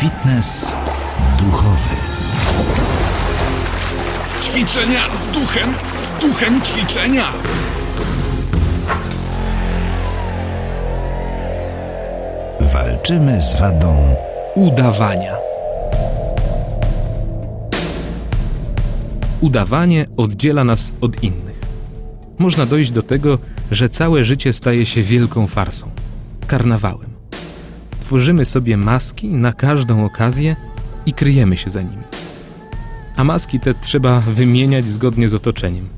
Fitness duchowy. Ćwiczenia z duchem, z duchem ćwiczenia. Walczymy z wadą udawania. Udawanie oddziela nas od innych. Można dojść do tego, że całe życie staje się wielką farsą karnawałem. Tworzymy sobie maski na każdą okazję i kryjemy się za nimi. A maski te trzeba wymieniać zgodnie z otoczeniem.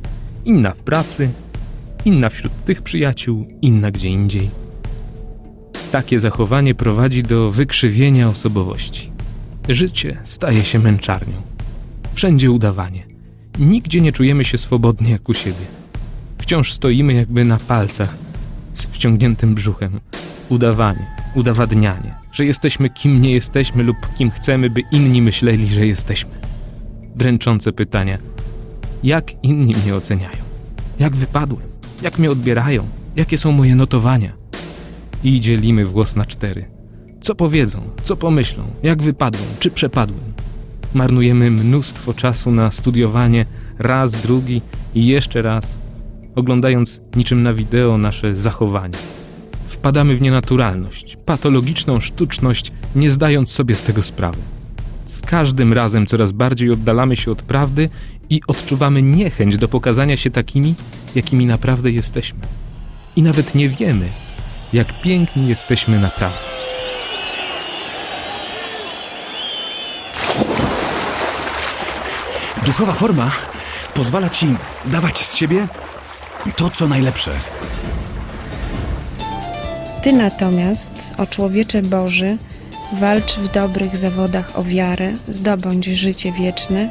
Inna w pracy, inna wśród tych przyjaciół, inna gdzie indziej. Takie zachowanie prowadzi do wykrzywienia osobowości. Życie staje się męczarnią. Wszędzie udawanie. Nigdzie nie czujemy się swobodnie jak u siebie. Wciąż stoimy jakby na palcach, z wciągniętym brzuchem. Udawanie, udowadnianie, że jesteśmy kim nie jesteśmy lub kim chcemy, by inni myśleli, że jesteśmy. Dręczące pytania. Jak inni mnie oceniają? Jak wypadłem? Jak mnie odbierają? Jakie są moje notowania? i dzielimy włos na cztery. Co powiedzą, co pomyślą, jak wypadłem, czy przepadłem. Marnujemy mnóstwo czasu na studiowanie raz, drugi i jeszcze raz, oglądając niczym na wideo nasze zachowania. Wpadamy w nienaturalność, patologiczną sztuczność, nie zdając sobie z tego sprawy. Z każdym razem coraz bardziej oddalamy się od prawdy i odczuwamy niechęć do pokazania się takimi, jakimi naprawdę jesteśmy. I nawet nie wiemy, jak piękni jesteśmy naprawdę. Duchowa forma pozwala ci dawać z siebie to, co najlepsze. Ty natomiast, o człowiecze Boży, walcz w dobrych zawodach o wiarę, zdobądź życie wieczne.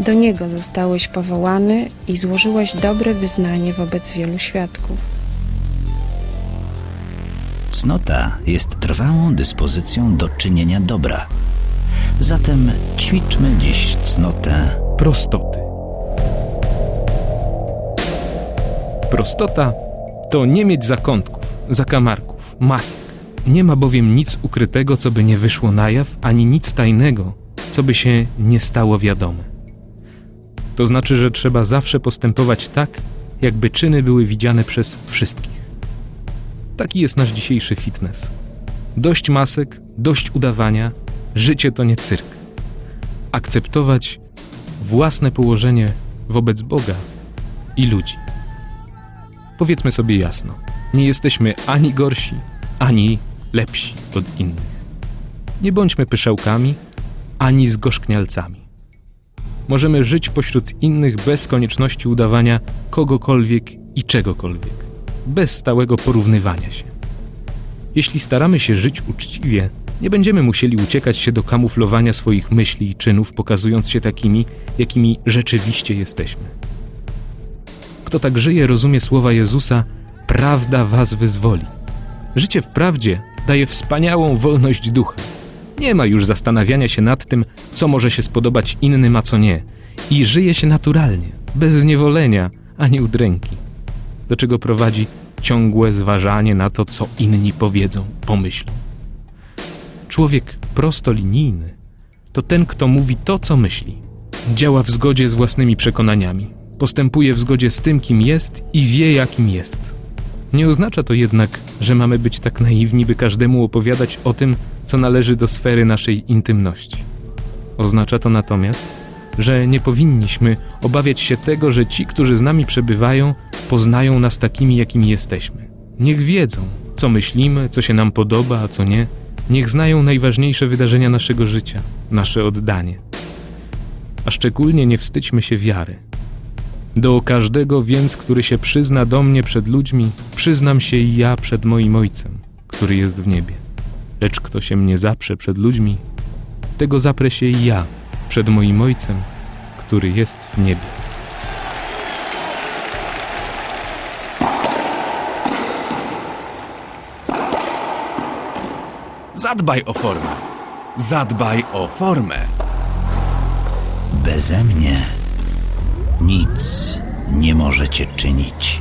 Do niego zostałeś powołany i złożyłeś dobre wyznanie wobec wielu świadków. Cnota jest trwałą dyspozycją do czynienia dobra. Zatem ćwiczmy dziś cnotę Prostoty. Prostota to nie mieć zakątków, zakamarków, masek. Nie ma bowiem nic ukrytego, co by nie wyszło na jaw, ani nic tajnego, co by się nie stało wiadome. To znaczy, że trzeba zawsze postępować tak, jakby czyny były widziane przez wszystkich. Taki jest nasz dzisiejszy fitness. Dość masek, dość udawania, życie to nie cyrk. Akceptować własne położenie wobec Boga i ludzi. Powiedzmy sobie jasno, nie jesteśmy ani gorsi, ani lepsi od innych. Nie bądźmy pyszałkami, ani zgorzknialcami. Możemy żyć pośród innych bez konieczności udawania kogokolwiek i czegokolwiek, bez stałego porównywania się. Jeśli staramy się żyć uczciwie, nie będziemy musieli uciekać się do kamuflowania swoich myśli i czynów, pokazując się takimi, jakimi rzeczywiście jesteśmy. Kto tak żyje, rozumie słowa Jezusa: Prawda was wyzwoli. Życie w prawdzie daje wspaniałą wolność ducha. Nie ma już zastanawiania się nad tym, co może się spodobać innym, a co nie. I żyje się naturalnie, bez zniewolenia ani udręki. Do czego prowadzi ciągłe zważanie na to, co inni powiedzą, pomyślą. Człowiek prostolinijny to ten, kto mówi to, co myśli. Działa w zgodzie z własnymi przekonaniami. Postępuje w zgodzie z tym, kim jest i wie, jakim jest. Nie oznacza to jednak, że mamy być tak naiwni, by każdemu opowiadać o tym, co należy do sfery naszej intymności. Oznacza to natomiast, że nie powinniśmy obawiać się tego, że ci, którzy z nami przebywają, poznają nas takimi, jakimi jesteśmy. Niech wiedzą, co myślimy, co się nam podoba, a co nie. Niech znają najważniejsze wydarzenia naszego życia, nasze oddanie. A szczególnie nie wstydźmy się wiary. Do każdego więc, który się przyzna do mnie przed ludźmi, przyznam się i ja przed moim Ojcem, który jest w niebie. Lecz kto się mnie zaprze przed ludźmi, tego zaprę się i ja przed moim Ojcem, który jest w niebie. Zadbaj o formę. Zadbaj o formę. beze mnie. Nic nie możecie czynić.